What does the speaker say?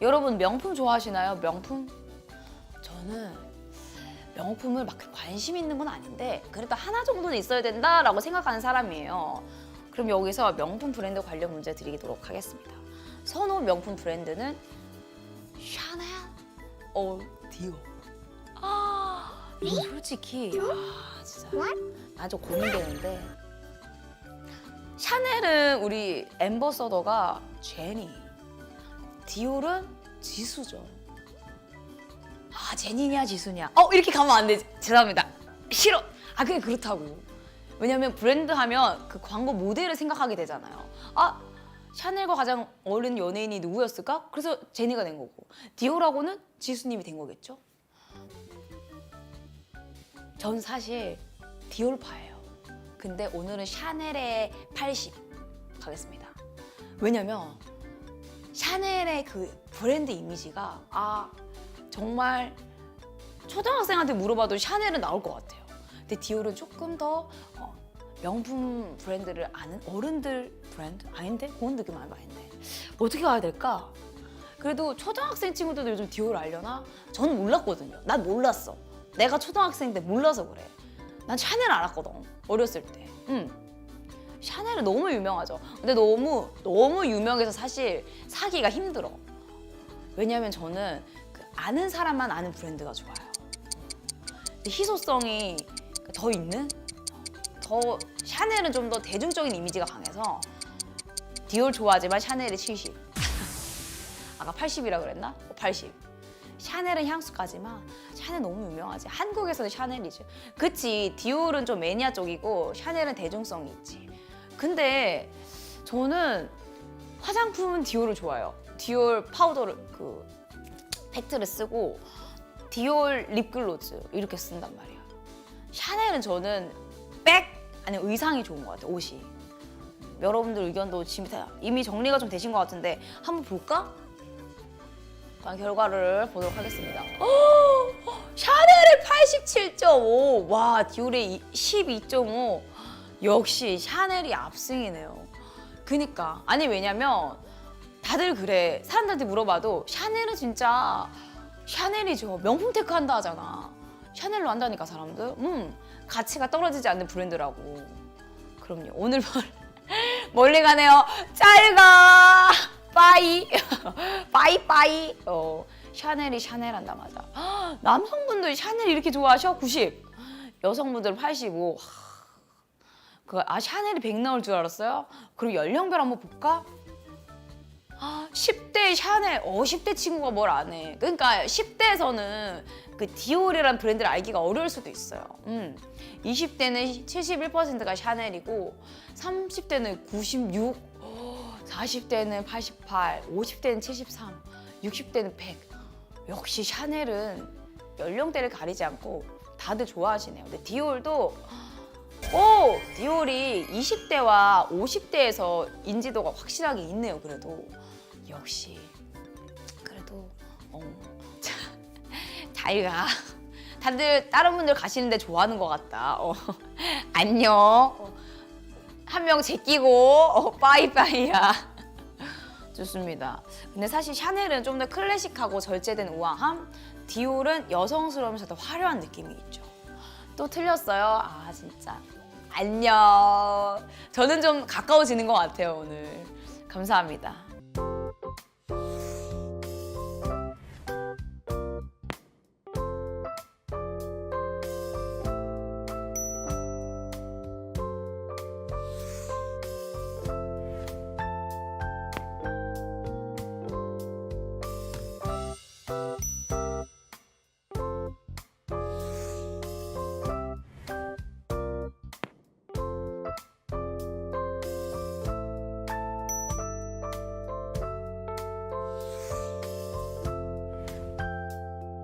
여러분 명품 좋아하시나요? 명품? 저는 명품을 막 관심 있는 건 아닌데 그래도 하나 정도는 있어야 된다라고 생각하는 사람이에요. 그럼 여기서 명품 브랜드 관련 문제 드리도록 하겠습니다. 선호 명품 브랜드는 샤넬, 어 디오. 아 솔직히 아 진짜 아주 고민되는데 샤넬은 우리 엠버서더가 제니, 디올은 지수죠. 아 제니냐 지수냐? 어 이렇게 가면 안 되지. 죄송합니다. 싫어. 아 그게 그렇다고. 왜냐면 브랜드 하면 그 광고 모델을 생각하게 되잖아요. 아 샤넬과 가장 어린 연예인이 누구였을까? 그래서 제니가 된 거고 디올하고는 지수님이 된 거겠죠. 전 사실 디올파예요. 근데 오늘은 샤넬의 80 가겠습니다. 왜냐면 샤넬의 그 브랜드 이미지가 아 정말 초등학생한테 물어봐도 샤넬은 나올 것 같아요. 근데 디올은 조금 더 어, 명품 브랜드를 아는 어른들 브랜드 아닌데 그런 느낌 많이 아닌데 어떻게 가야 될까? 그래도 초등학생 친구들도 요즘 디올 알려나? 저는 몰랐거든요. 난 몰랐어. 내가 초등학생 때 몰라서 그래. 난 샤넬 알았거든. 어렸을 때. 응. 샤넬은 너무 유명하죠. 근데 너무 너무 유명해서 사실 사기가 힘들어. 왜냐면 저는 그 아는 사람만 아는 브랜드가 좋아요. 희소성이 더 있는 더 샤넬은 좀 더 대중적인 이미지가 강해서 디올 좋아하지만 샤넬이 70. 아까 80이라 그랬나? 어, 80. 샤넬은 향수까지만 샤넬 너무 유명하지. 한국에서는 샤넬이지. 그치. 디올은 좀 매니아 쪽이고 샤넬은 대중성이 있지. 근데 저는 화장품은 디올을 좋아해요. 디올 파우더를 그 팩트를 쓰고 디올 립글로즈 이렇게 쓴단 말이야. 샤넬은 저는 백 아니 의상이 좋은 것 같아요. 옷이. 여러분들 의견도 이미 정리가 좀 되신 것 같은데 한번 볼까? 과연 결과를 보도록 하겠습니다. 어, 샤넬의 87.5, 와 디올의 12.5. 역시 샤넬이 압승이네요. 그니까. 아니 왜냐면 다들 그래. 사람들한테 물어봐도 샤넬은 진짜 샤넬이죠 명품 테크 한다 하잖아. 샤넬로 한다니까 사람들. 음 가치가 떨어지지 않는 브랜드라고. 그럼요. 오늘 멀리 가네요. 잘가 빠이. 빠이 빠이. 어 샤넬이 샤넬 한다 맞아 헉, 남성분들 샤넬 이렇게 좋아하셔? 90 여성분들 85 그, 아, 샤넬이 100 나올 줄 알았어요? 그럼 연령별 한번 볼까? 아, 10대 샤넬, 어, 10대 친구가 뭘 안 해. 그러니까 10대에서는 그 디올이라는 브랜드를 알기가 어려울 수도 있어요. 음. 20대는 71%가 샤넬이고, 30대는 96, 40대는 88, 50대는 73, 60대는 100. 역시 샤넬은 연령대를 가리지 않고 다들 좋아하시네요. 근데 디올도 오! 디올이 20대와 50대에서 인지도가 확실하게 있네요, 그래도. 역시. 그래도, 어. 자, 잘 가. 다들 다른 분들 가시는데 좋아하는 것 같다. 어. 안녕. 어. 한명 제끼고, 어, 빠이빠이야. 좋습니다. 근데 사실 샤넬은 좀 더 클래식하고 절제된 우아함, 디올은 여성스러우면서도 화려한 느낌이 있죠. 또 틀렸어요. 아 진짜. 안녕. 저는 좀 가까워지는 것 같아요, 오늘. 감사합니다.